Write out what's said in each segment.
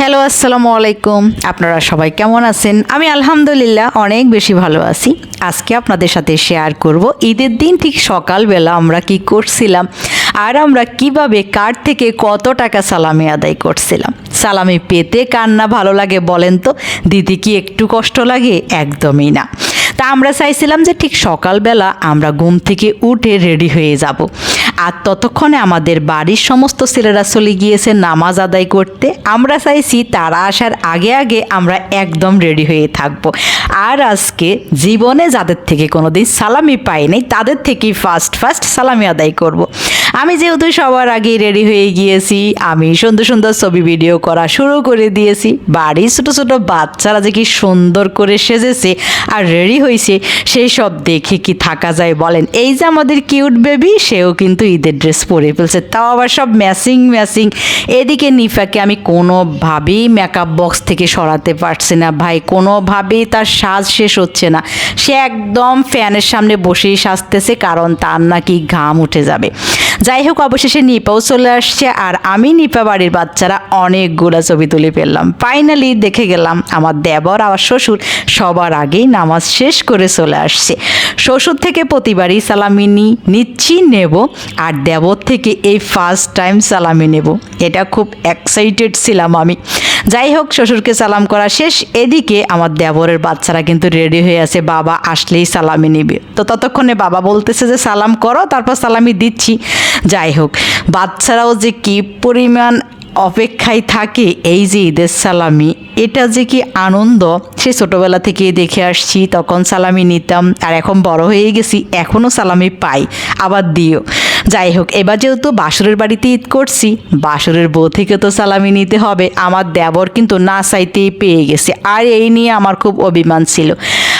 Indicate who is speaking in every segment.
Speaker 1: Hello, আসসালামু আলাইকুম। আপনারা সবাই কেমন আছেন? আমি আলহামদুলিল্লাহ অনেক বেশি ভালো আছি। আজকে আপনাদের সাথে শেয়ার করব ঈদের দিন ঠিক সকালবেলা আমরা কি করছিলাম আর আমরা কীভাবে কার থেকে কত টাকা সালামি আদায় করছিলাম। সালামি পেতে কার না ভালো লাগে বলেন তো? দিদি কি একটু কষ্ট লাগে? একদমই না। তা আমরা চাইছিলাম যে ঠিক সকালবেলা আমরা ঘুম থেকে উঠে রেডি হয়ে যাব। আর ততক্ষণে আমাদের বাড়ির সমস্ত ছেলেরা চলে গিয়েছে নামাজ আদায় করতে। আমরা চাইছি তারা আসার আগে আগে আমরা একদম রেডি হয়ে থাকব। আর আজকে জীবনে যাদের থেকে কোনো দিন সালামি পাইনি তাদের থেকেই ফার্স্ট ফার্স্ট সালামি আদায় করব। আমি যেহেতু সবার আগে রেডি হয়ে গিয়েছি, আমি সুন্দর সুন্দর ছবি ভিডিও করা শুরু করে দিয়েছি। বাড়ির ছোটো ছোটো বাচ্চারা যে কি সুন্দর করে সেজেছে আর রেডি হয়েছে, সেই সব দেখে কি থাকা যায় বলেন? এই যে আমাদের কিউট বেবি সেও কিন্তু ঈদের ড্রেস পরে ফেলছে। তাও আবার সব ম্যাচিং ম্যাচিং এদিকে নিফাকে আমি কোনোভাবেই মেকআপ বক্স থেকে সরাতে পারছি না ভাই। কোনোভাবেই তার সাজ শেষ হচ্ছে না। সে একদম ফ্যানের সামনে বসেই সাজতেছে, কারণ তার নাকি ঘাম উঠে যাবে। যাই হোক, অবশেষে নিপাও চলে আসছে, আর আমি নিপা বাড়ির বাচ্চারা অনেকগুলো ছবি তুলে ফেললাম। ফাইনালি দেখে গেলাম, আমার দেবর আর শ্বশুর সবার আগেই নামাজ শেষ করে চলে আসছে। শ্বশুর থেকে প্রতিবারই সালামি নিচ্ছি, নেব, আর দেবর থেকে এই ফার্স্ট টাইম সালামি নেব। এটা খুব এক্সাইটেড ছিলাম আমি। যাই হোক শ্বশুরকে সালাম করা শেষ। এদিকে আমার দেবরের বাচ্চারা কিন্তু রেডি হয়ে আছে। বাবা আসলেই সালামি নেবে। তো ততক্ষণে বাবা বলতেছে যে, সালাম করো, তারপর সালামি দিচ্ছি। যাই হোক বাচ্চারাও যে কি পরিমাণ অপেক্ষায় থাকে, এই যে ঈদের সালামি, এটা যে কি আনন্দ, সে ছোটোবেলা থেকে দেখে আসছি। তখন সালামি নিতাম, আর এখন বড় হয়ে গেছি এখনও সালামি পাই। আবার দিও। যাই হোক এবার যেহেতু বাসরের বাড়িতে ঈদ করছি, বাসরের বউ থেকে তো সালামি নিতে হবে। আমার দেবর কিন্তু না চাইতেই পেয়ে গেছে। আর এই নিয়ে আমার খুব অভিমান ছিল।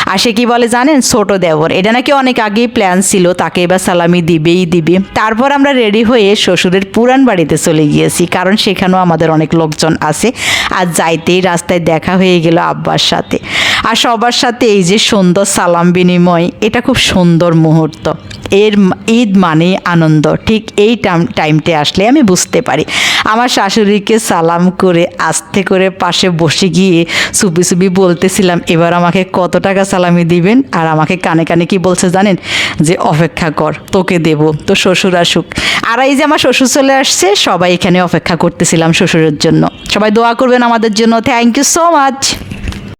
Speaker 1: আর সে কি বলে জানেন? ছোট দেবর। এটা নাকি অনেক আগেই প্ল্যান ছিল, তাকে এবার সালামি দিবেই দিবে। তারপর আমরা রেডি হয়ে শ্বশুরের পুরান বাড়িতে চলে গিয়েছি, কারণ সেখানেও আমাদের অনেক লোকজন আছে। আর যাইতেই রাস্তায় দেখা হয়ে গেল আব্বার সাথে। আর সবার সাথে এই যে সুন্দর সালাম বিনিময়, এটা খুব সুন্দর মুহূর্ত। এর ঈদ মানে আনন্দ। ঠিক এই টাইম টাইমতে আসলে আমি বুঝতে পারি। আমার শাশুড়িকে সালাম করে আস্তে করে পাশে বসে গিয়ে সুপি সুপি বলতেছিলাম, এবার আমাকে কত টাকা সালামি দিবেন? আর আমাকে কানে কানে কি বলছে জানেন? যে, অপেক্ষা কর, তোকে দেব তো শ্বশুর আসুক। আর এই যে আমার শ্বশুর চলে আসছে, সবাই এখানে অপেক্ষা করতেছিলাম শ্বশুরের জন্য। সবাই দোয়া করবেন আমাদের জন্য। Thank you so much